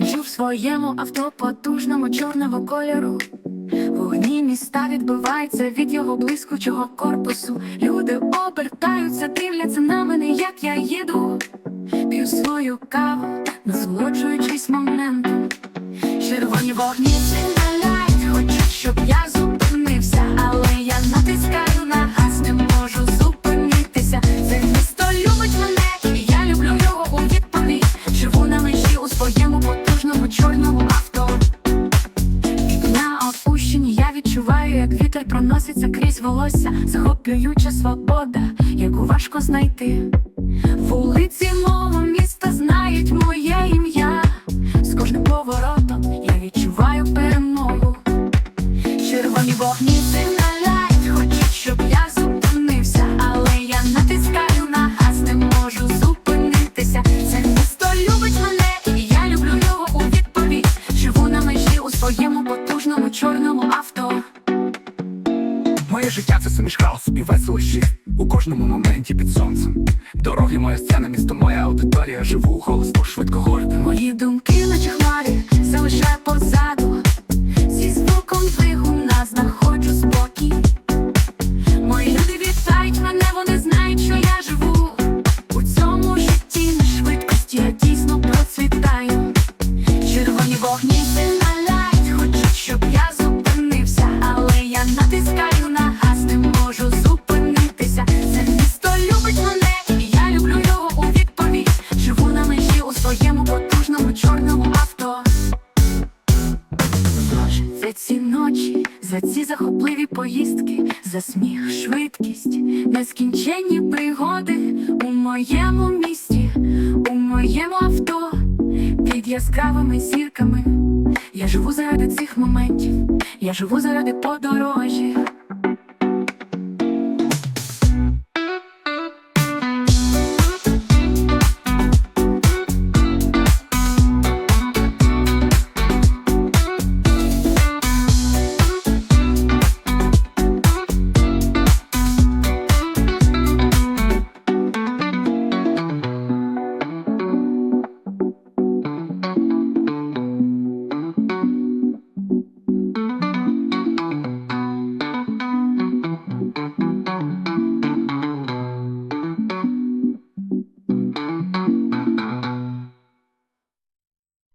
Їжджу в своєму авто потужному чорного кольору. Вогні міста відбиваються від його блискучого корпусу. Люди обертаються, дивляться на мене, як я їду. П'ю свою каву, насолоджуючись моментом. Червоні вогні сигналять, хочуть, щоб я проноситься крізь волосся, захоплююча свобода, яку важко знайти. Вулиці мого міста знають моє ім'я. З кожним поворотом я відчуваю перемогу. Червоні вогні сигналять, хочуть, щоб я зупинився, але я натискаю на газ, не можу зупинитися. Це місто любить мене, і я люблю його у відповідь. Живу на межі у своєму потужному чорному авто. Моє життя це суміш хаосу і веселощів у кожному моменті під сонцем. Дороги моя сцена, місто моя аудиторія. Живу голосно, швидко горд. Мої думки, за ці захопливі поїздки, за сміх, швидкість, нескінченні пригоди у моєму місті, у моєму авто, під яскравими зірками. Я живу заради цих моментів, я живу заради подорожі.